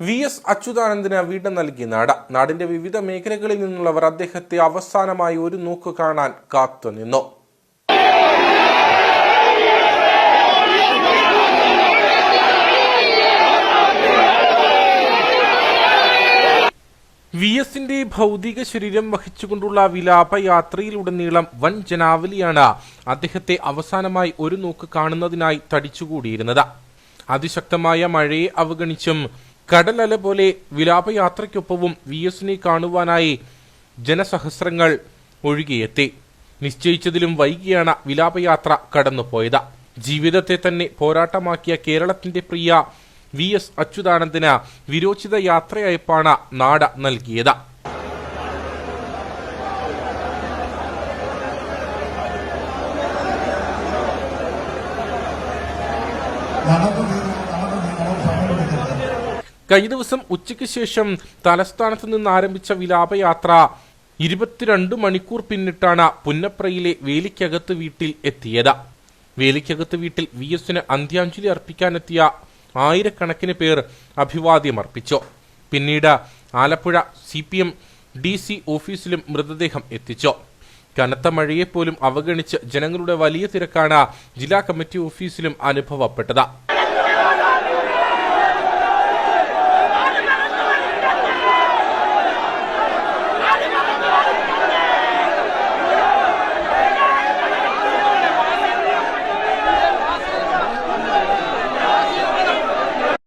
V S അച്യുതാനന്ദന് വീട് നൽകി നട. നാടിന്റെ വിവിധ മേഖലകളിൽ നിന്നുള്ളവർ അദ്ദേഹത്തെ അവസാനമായി ഒരു നോക്ക് കാണാൻ കാത്തുനിന്നു വി എസിന്റെ ഭൗതിക ശരീരം വഹിച്ചുകൊണ്ടുള്ള വിലാപയാത്രയിലുടനീളം വൻ ജനാവലിയാണ് അദ്ദേഹത്തെ അവസാനമായി ഒരു നോക്ക് കാണുന്നതിനായി തടിച്ചുകൂടിയിരുന്നത്. അതിശക്തമായ മഴയെ അവഗണിച്ചും കടലല പോലെ വിലാപയാത്രയ്ക്കൊപ്പവും വി എസിനെ കാണുവാനായി ജനസഹസ്രങ്ങൾ ഒഴുകിയെത്തി. നിശ്ചയിച്ചതിലും വൈകിയാണ് വിലാപയാത്ര കടന്നുപോയത്. ജീവിതത്തെ തന്നെ പോരാട്ടമാക്കിയ കേരളത്തിന്റെ പ്രിയ വി എസ് അച്യുതാനന്ദന് വിരോചിത യാത്രയയപ്പാണ് നാട് നൽകിയത്. നടന്നു കഴിഞ്ഞ ദിവസം ഉച്ചയ്ക്ക് ശേഷം തലസ്ഥാനത്ത് നിന്ന് ആരംഭിച്ച വിലാപയാത്ര ഇരുപത്തിരണ്ട് മണിക്കൂർ പിന്നിട്ടാണ് പുന്നപ്രയിലെ വേലിക്കകത്ത് വീട്ടിൽ എത്തിയത്. വേലിക്കകത്ത് വീട്ടിൽ വി എസിന് അന്ത്യാഞ്ജലി അർപ്പിക്കാനെത്തിയ ആയിരക്കണക്കിന് പേർ അഭിവാദ്യം അർപ്പിച്ചു. പിന്നീട് Alappuzha C P M D C ഓഫീസിലും മൃതദേഹം എത്തിച്ചു. കനത്ത മഴയെപ്പോലും അവഗണിച്ച് ജനങ്ങളുടെ വലിയ തിരക്കാണ് ജില്ലാ കമ്മിറ്റി ഓഫീസിലും അനുഭവപ്പെട്ടത്.